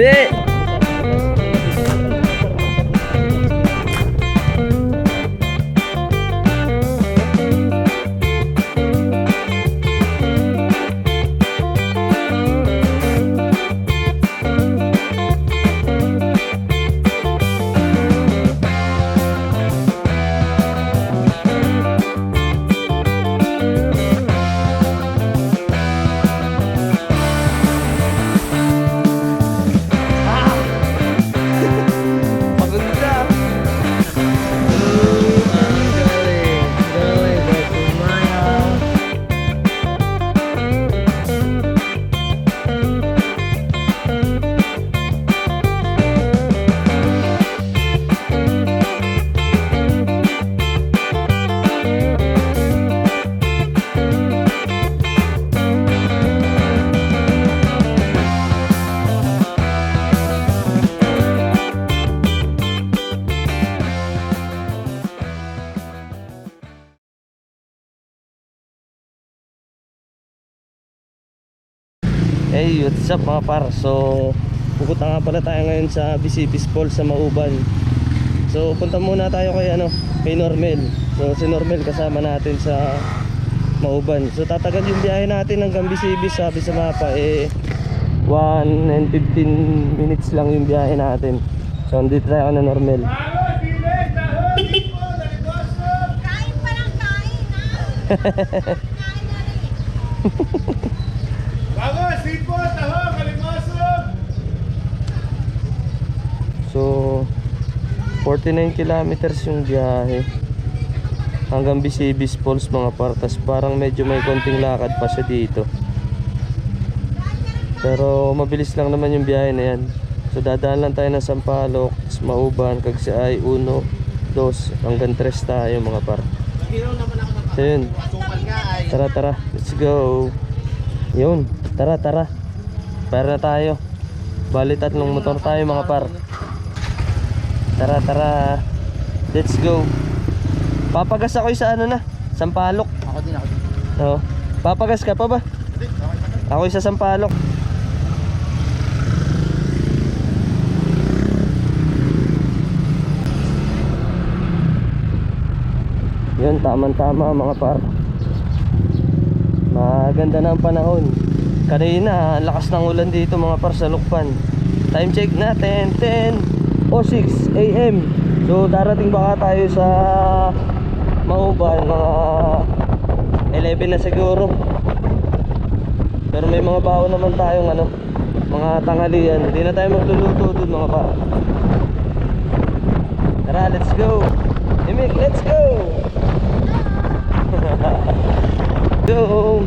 Hindi! Hey, what's up mga par? So, pupunta nga pala tayo ngayon sa Bisibis Falls sa Mauban. So, punta muna tayo kay ano, kay Normel. So, si Normel kasama natin sa Mauban. So, tatagal yung biyahe natin hanggang Bisibis, sabi sa mapa eh 1 and 15 minutes lang yung biyahe natin. So, andito tayo na Normel. Kain pa lang kain, ha? Kain na rin. So 49 kilometers yung biyahe. Hanggang Bisibis Falls mga partas parang medyo may konting lakad pa siya dito. Pero mabilis lang naman yung biyahe na yan. So dadaan lang tayo ng Sampaloc Mauban Kagsiay 1 2 hanggang 3 tayo mga par. So yun. Tara tara. Let's go. Yun tara tara para na tayo bali tatlong motor tayo mga par Tara, tara. Let's go. Papagas ako sa ano na, Sampalok. Ako din, ako din. Oo. Papagas ka pa ba? Ako sa Sampalok. Yun, tamang-tama mga par. Maganda na ang panahon. Kanina, lakas ng ulan dito mga par sa. Time check natin, 10 o 6 a.m. So darating baka tayo sa Mauban mga 11 na siguro. Pero may mga baon naman tayong ano, mga tanghalian. Hindi na tayo magluluto doon mga par. Tara, let's go. Imig, let's go. go.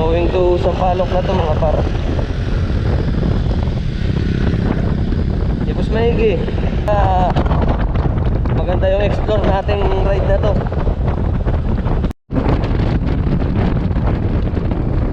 Going to Sampaloc na to mga par. Tipos maigi. Ah, maganda yung explore nating ride na to.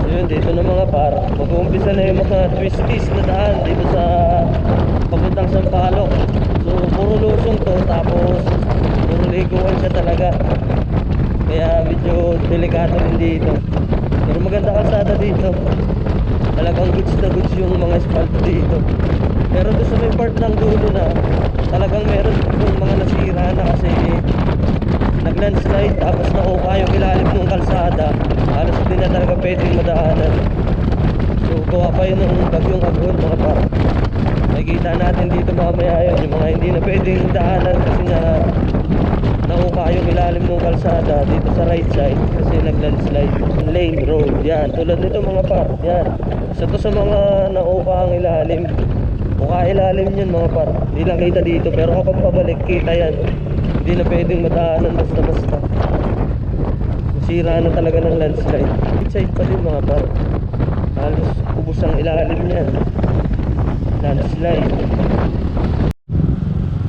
So yun, dito na mga par. Mag-uumpisa na yung mga twisties na daan dito sa papuntang Sampaloc. So puro lusong to tapos puro liguan siya talaga. Kaya medyo delikado rin dito. Pero maganda kalsada dito. Talagang goods na goods yung mga asphalt dito. Pero doon sa may part ng dulo na talagang meron yung mga nasira na kasi nag-landslide tapos nauka yung ilalim ng kalsada. Halos hindi na talaga pwedeng madaanan. So gawa pa yun ng bagyong agon mga par. Nakikita natin dito mamaya yun yung mga hindi na pwedeng daanan kasi nga yung ilalim ng kalsada dito sa right side kasi nag-landslide. Lane road yan. Tulad nito mga par yan. Isa to sa mga nauka ang ilalim. Mukha ilalim yun mga par. Hindi lang kita dito pero kapag pabalik kita yan. Hindi na pwedeng madaanan basta basta nasira na talaga ng landslide. Right side pa din mga par. Halos ubos ang ilalim niyan. Landslide.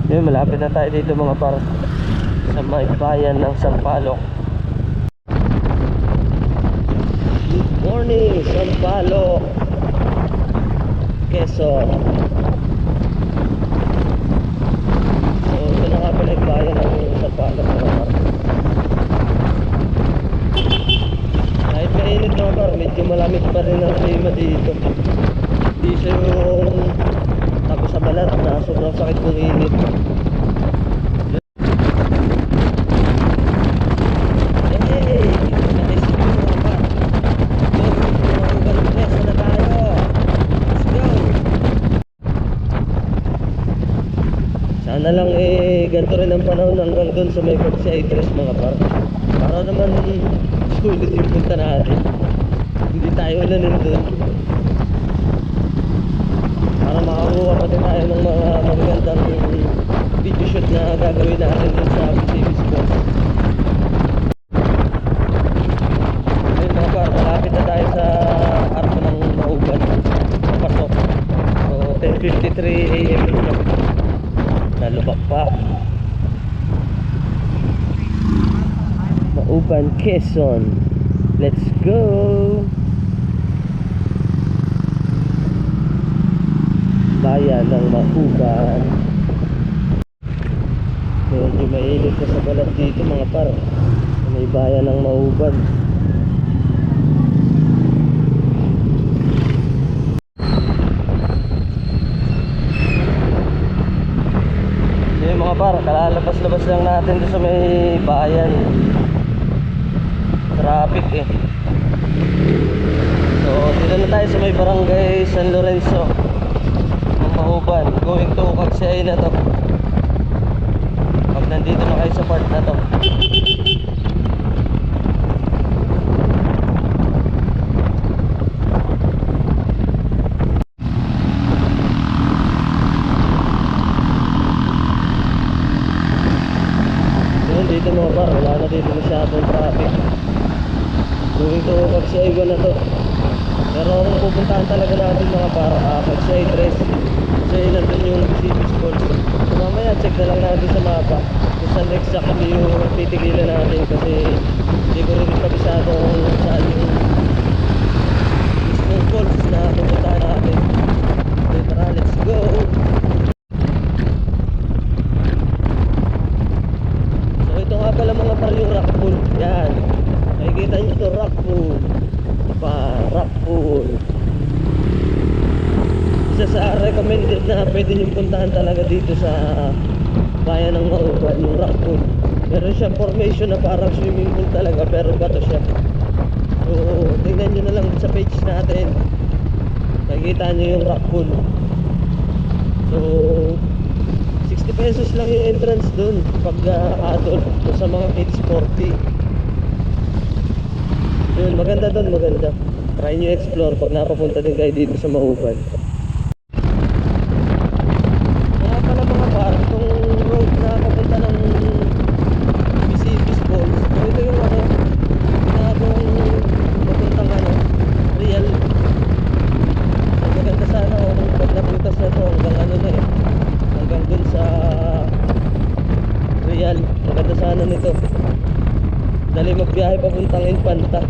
Yun malapit na tayo dito mga par sa may bayan ng Sampaloc. Good morning, Sampaloc. Quezon. So, ito na nga pala yung bayan ng Sampaloc. Kahit mainit mga par, medyo malamig pa rin ang klima dito. Hindi siya yung tapos sa balat na sobrang sakit ng init. Hey! Naisip ko mga par. Go! Mga ugal na tayo! Let's go! Sana lang eh ganito rin ang panahon hanggang doon sa may pagsi-address mga par. Para naman sulit yung punta natin. Hindi tayo ulanin doon. Para makakuha pa din tayo ng mga magagandang video shoot na gagawin natin doon sa PCB Sports. Ayun mga par, malapit na tayo sa arko ng Mauban. Papasok. So 10.53 AM Nalubak pa. Mauban, Quezon. Let's go! Bayan ng Mauban. Medyo mainit na sa balat dito mga par. May bayan ng Mauban. Yung mga par, kalalabas-labas lang natin doon sa may bayan. Traffic eh. So, dito na tayo sa may barangay San Lorenzo. Ang Mahuban. Going to Kagsay na to. Pag nandito na kayo sa part na to. Yun, dito mga par, wala na dito masyadong traffic. Going to Kagsay na to. Pero kung pupuntahan talaga natin mga par, uh, Kagsay Tres. Kasi nandun yung city sports. So mamaya check na lang natin sa mapa. Kung saan exactly yung titigilan natin kasi hindi ko rin kabisado kung saan yung mismong falls na pupuntahan natin. Okay, tara, let's go! So ito nga pala mga par yung rock pool. Yan. Nakikita nyo to rock pool. Pa, rock pool. Isa sa recommended na pwede nyo puntahan talaga dito sa bayan ng Mauban, yung rock pool. Meron siyang formation na parang swimming pool talaga pero bato siya. So tingnan nyo na lang sa page natin. Nakikita nyo yung rock. So 60 pesos lang yung entrance dun pag uh, adult o sa mga kids 40 yun maganda dun maganda try nyo explore pag napapunta din kayo dito sa Mahuban kaya pala mga par itong road na papunta ng Mississippi Falls so ito yung ano ginagawang papuntang ano real so, maganda sana kung pag naputas na to hanggang ano na eh hanggang dun sa Real nito dali magbiyahe papuntang Infanta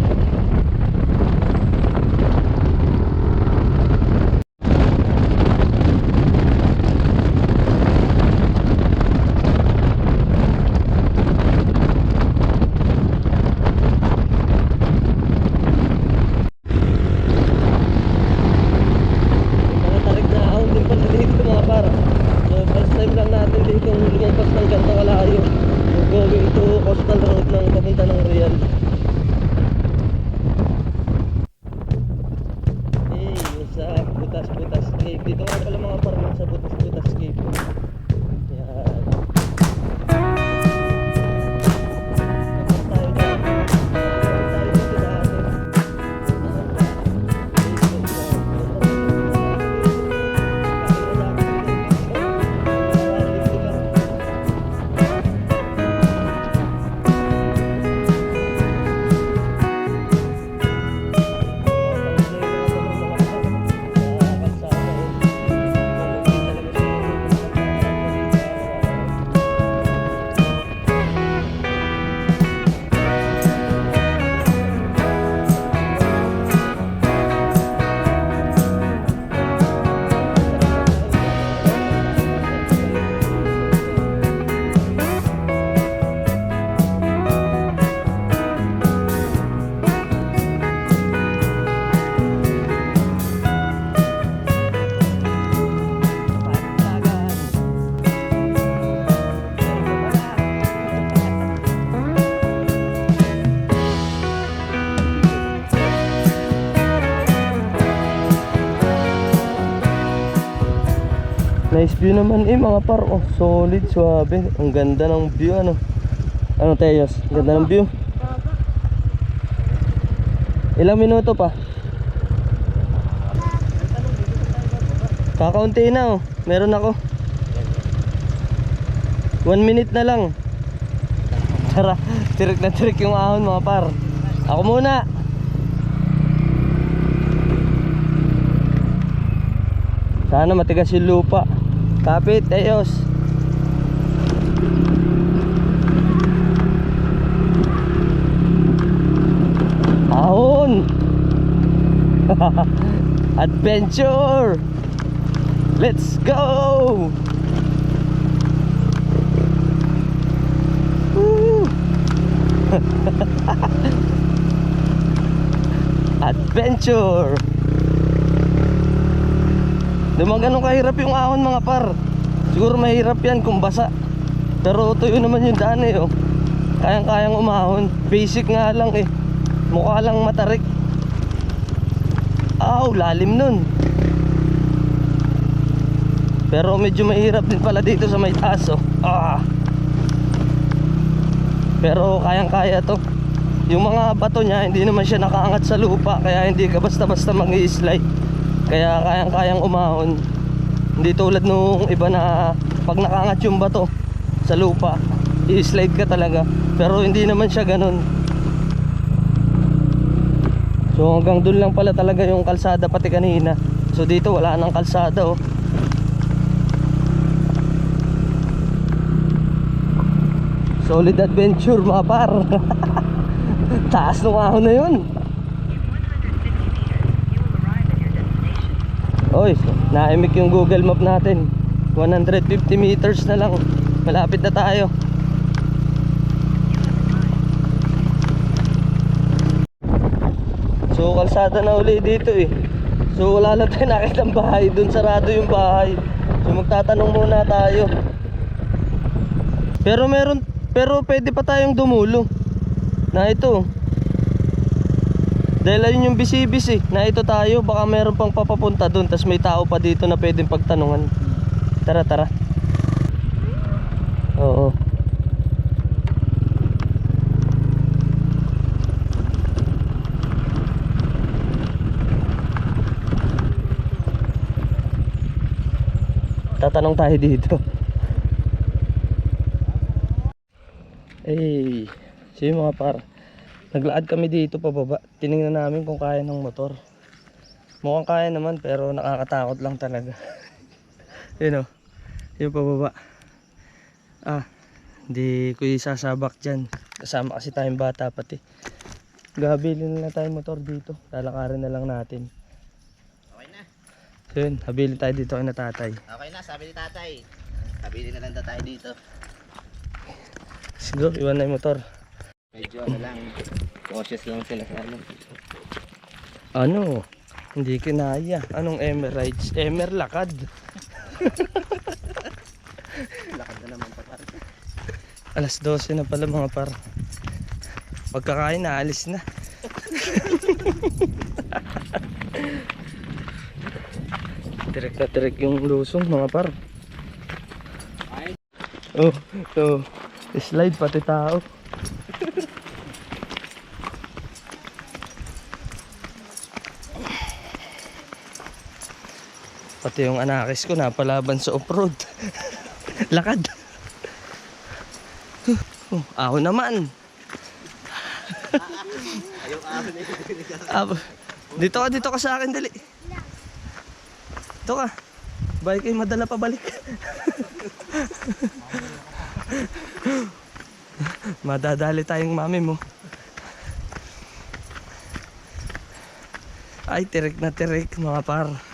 view naman eh mga par. Oh, solid, suabe. Ang ganda ng view ano. Ano Teyos? Ang Ganda ng view. Ilang minuto pa? Kakaunti na oh. Meron ako. One minute na lang. Tara, tirik na tirik yung ahon mga par. Ako muna. Sana matigas yung lupa. Kapit, ayos. Ahon! Adventure! Let's go! Adventure! Naman ganun kahirap yung ahon mga par. Siguro mahirap yan kung basa. Pero tuyo naman yung daan eh oh. Kayang-kayang umahon. Basic nga lang eh. Mukha lang matarik. Aw, lalim nun. Pero medyo mahirap din pala dito sa may taas oh. Ah. Pero kayang-kaya to. Yung mga bato niya, hindi naman siya nakaangat sa lupa kaya hindi ka basta-basta mag slide Kaya kayang-kayang umahon. Hindi tulad nung iba na pag nakaangat yung bato sa lupa, i-slide ka talaga. Pero hindi naman siya ganun. So hanggang dun lang pala talaga yung kalsada pati kanina. So dito wala nang kalsada oh. Solid adventure mga par. Taas ng ahon na yun. Oy, naimik yung Google Map natin. 150 meters na lang. Malapit na tayo. So kalsada na uli dito eh. So wala lang tayo nakita ng bahay. Doon sarado yung bahay. So magtatanong muna tayo. Pero meron pero pwede pa tayong dumulo. Na ito. Dahil ayun yung bisibis eh. Na ito tayo. Baka meron pang papapunta doon. Tapos may tao pa dito na pwedeng pagtanungan. Tara tara. Oo. Tatanong tayo dito. So yung mga par. Naglaad kami dito pababa. Tiningnan namin kung kaya ng motor. Mukhang kaya naman pero nakakatakot lang talaga. Yun o. Yung pababa. Ah, hindi ko isasabak dyan. Kasama kasi tayong bata pati. Gabilin na lang tayong motor dito. Lalakarin na lang natin. Okay na. So yun, habilin tayo dito kay na tatay. Okay na, sabi ni tatay. Kabili na lang tayo dito. Siguro, iwan na yung motor. Medyo ano lang, cautious lang sila sa ano. Ano? Hindi kinaya. Anong Emer rides? Emer lakad. Lakad na naman pa parang. Alas 12 na pala mga par. Pagkakain na, alis na. Direk na direk yung lusong mga par. Oh, oh. Slide pati tao. Pati yung anakis ko napalaban sa off-road. Lakad. Oh, ako naman. Ah, dito ka, dito ka sa akin, dali. Dito ka. Bye kayo, madala pa balik. Madadali tayong mami mo. Ay, tirik na tirik, mga par.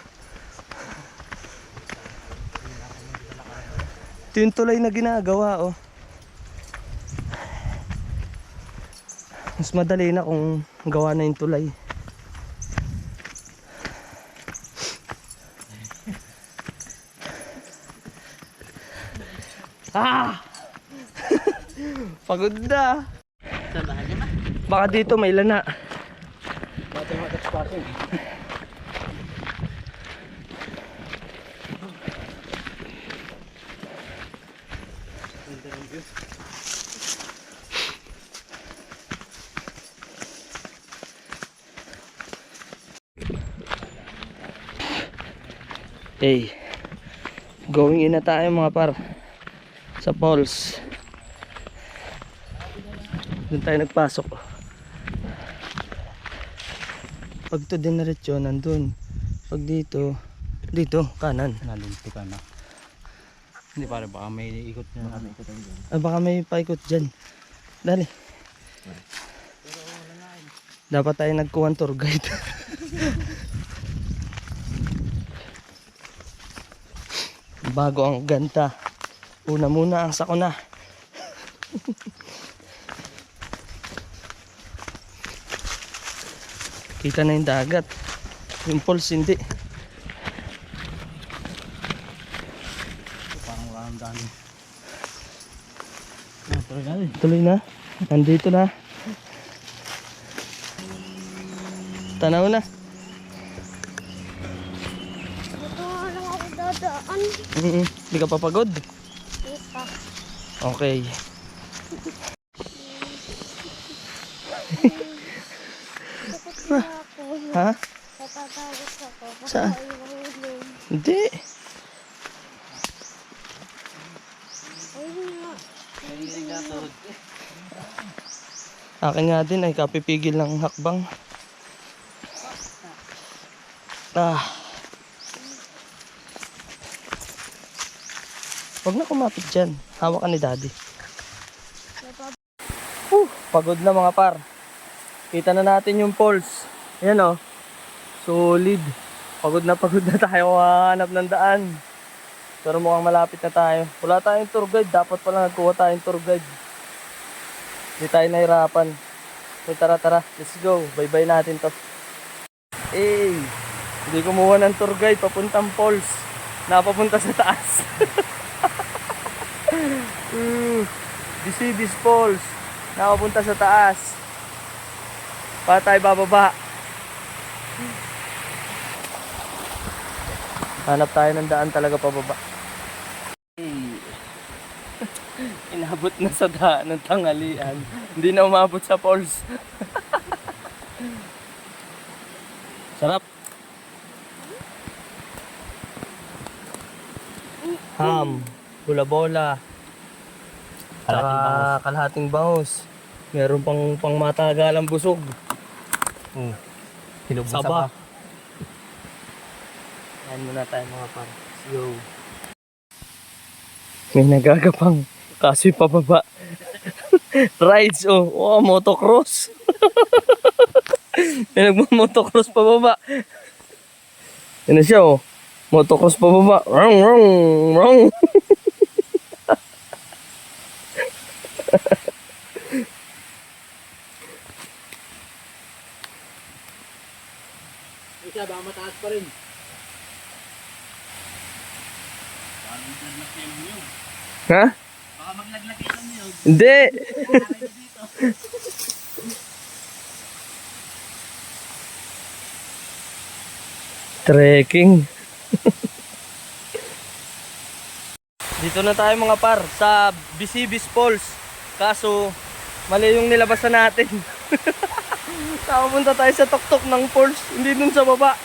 Ito yung tulay na ginagawa, oh. Mas madali na kung gawa na yung tulay. Ah! Pagod na. Samahan niya ba? Baka dito may lana. Ganda ng view. Hey. Going in na tayo mga par sa falls. Doon tayo nagpasok. Pag to din diretso nandun. Pag dito, dito kanan. Nalintikan na. Hindi pare, baka may ikot na kami ikot ang dyan. Ah, baka may paikot dyan. Dali. Dapat tayo nagkuhan tour guide. Bago ang ganta. Una muna ang sakuna. Kita na yung dagat. Yung falls hindi. Parang wala ang dami. Ah, tuloy na. Nandito na. Tanaw na. Ito nga lang ako dadaan. Hindi ka papagod? Okay. Takot na ako. Ha? Natatakot ako. Baka Saan? mahulog. Hindi. Ayun nga. Akin nga din ay kapipigil ng hakbang. Ah. Huwag na kumapit dyan. Hawak ka ni daddy. Whew, pagod na mga par. Kita na natin yung falls. Ayan oh. Solid. Pagod na pagod na tayo hanap ng daan. Pero mukhang malapit na tayo. Wala tayong tour guide. Dapat pala nagkuha tayong tour guide. Hindi tayo nahirapan. So tara tara, let's go. Bye-bye natin to. Eh, hindi kumuha ng tour guide papuntang falls. Napapunta sa taas. uh, Disibis Falls. Napapunta sa taas. Pa tayo bababa. Hanap tayo ng daan talaga pababa. Eh, Inabot na sa daan ng tanghalian. Hindi na umabot sa falls. Sarap. Ham, bola-bola, saka kalahating bangus. Meron pang pang matagalang busog. Hmm. Hinubos Saba. Yan muna tayo mga par. Let's go. May nagagapang. Kaso'y pababa. Rides oh. Oh, motocross. May nagmamotocross pababa. Yan na siya oh. Motocross pababa. Rong, rong, rong. Isa, baka mataas pa rin. Ha? Baka maglaglag kayo ng yun. Hindi. Trekking. Dito na tayo mga par sa Bisibis Falls. Kaso mali yung nilabasan natin. Nakapunta tayo sa tuktok ng falls, hindi dun sa baba.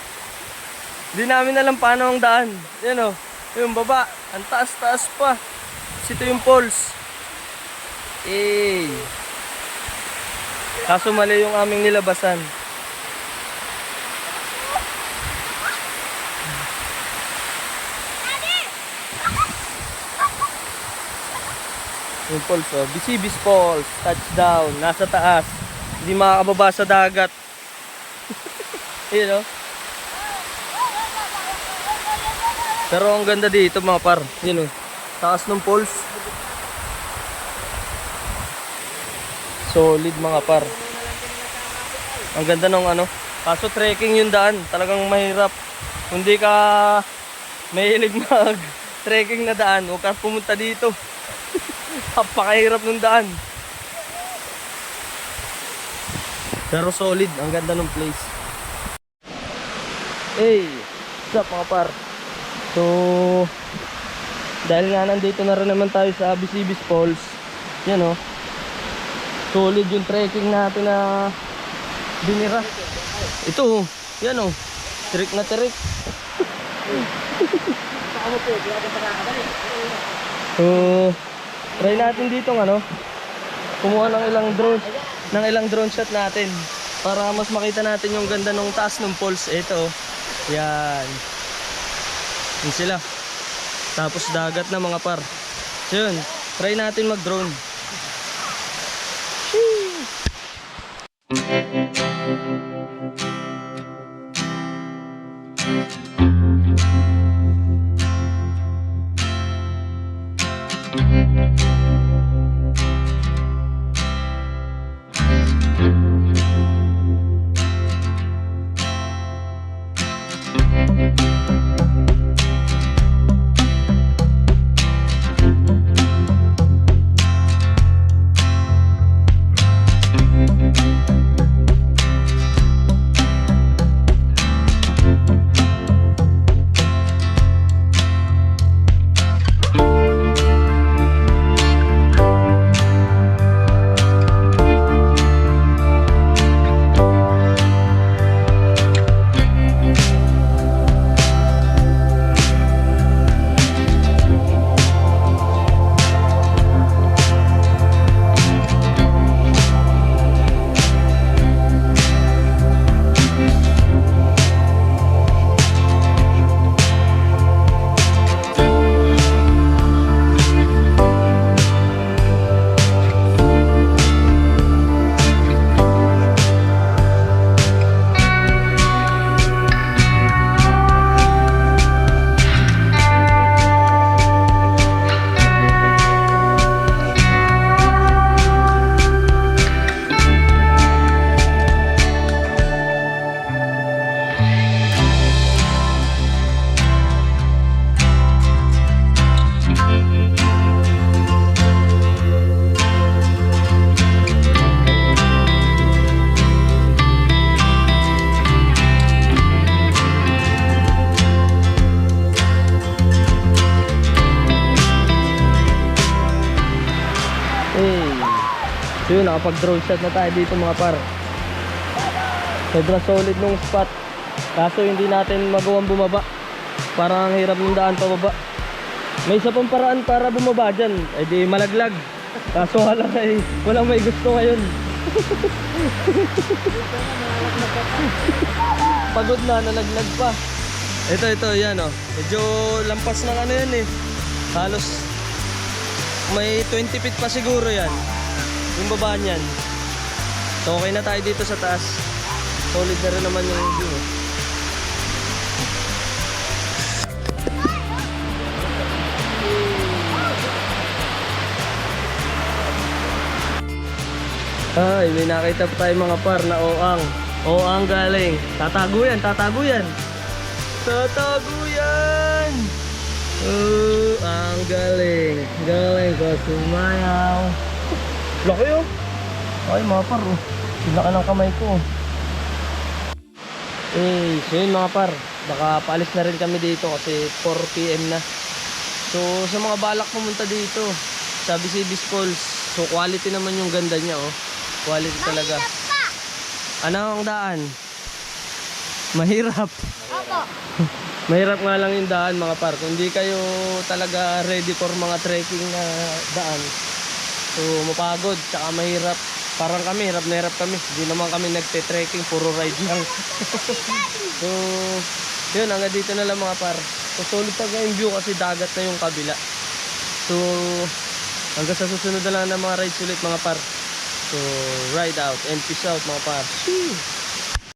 Hindi namin alam paano ang daan. Yan o, yung baba, ang taas-taas pa. Ito yung falls. Eh. Kaso mali yung aming nilabasan. Yung falls, oh. Bisibis Falls. Touchdown. Nasa taas. Hindi makakababa sa dagat. Yun, oh. Pero ang ganda dito mga par. Yun, oh. Taas ng falls. Solid mga par. Ang ganda ng ano. Kaso trekking yung daan. Talagang mahirap. Kung di ka mahilig mag trekking na daan, huwag ka pumunta dito. Napakahirap ng daan. Pero solid. Ang ganda ng place. Hey! What's up mga par? So, dahil nga nandito na rin naman tayo sa Abisibis Falls, yan o, solid yung trekking natin na binira. Ito, oh, yan o, tirik na tirik. So, try natin dito ano, kumuha ng ilang drone, ng ilang drone shot natin para mas makita natin yung ganda ng taas ng falls. Ito, yan. Yun sila. Tapos dagat na mga par. So yun, try natin mag-drone. Hey. Yun, nakapag-drone shot na tayo dito mga par. Sobrang solid nung spot. Kaso hindi natin magawang bumaba. Parang ang hirap ng daan pababa. May isa pang paraan para bumaba dyan. Eh di malaglag. Kaso wala eh. Walang may gusto ngayon. Pagod na, nalaglag pa. Ito, ito, yan oh. Medyo lampas ng ano yan eh. Halos may 20 feet pa siguro yan. Yung baba niyan. So okay na tayo dito sa taas. Solid na rin naman yung view. eh. Ay, may nakita pa tayo mga par na oang. Oang galing. Tatago yan, tatago yan. Tatago yan! Oh, ang galing. Galing ko sumayaw. Laki oh. Ay, mga par oh. Laki ng kamay ko. Eh, so yun mga par. Baka paalis na rin kami dito kasi 4pm na. So, sa mga balak pumunta dito, sa Bisibis Falls, so quality naman yung ganda niya oh. Quality talaga. Ano ang daan? Mahirap. Opo. Mahirap nga lang yung daan mga par. Kung hindi kayo talaga ready for mga trekking na daan. So mapagod, tsaka mahirap. Parang kami, hirap na hirap kami. Hindi naman kami nagte-trekking, puro ride lang. so, yun, hanggang dito na lang mga par. Solid talaga yung view kasi dagat na yung kabila. So, hanggang sa susunod na lang ng mga rides ulit mga par. So, ride out and peace out mga par. Shoo!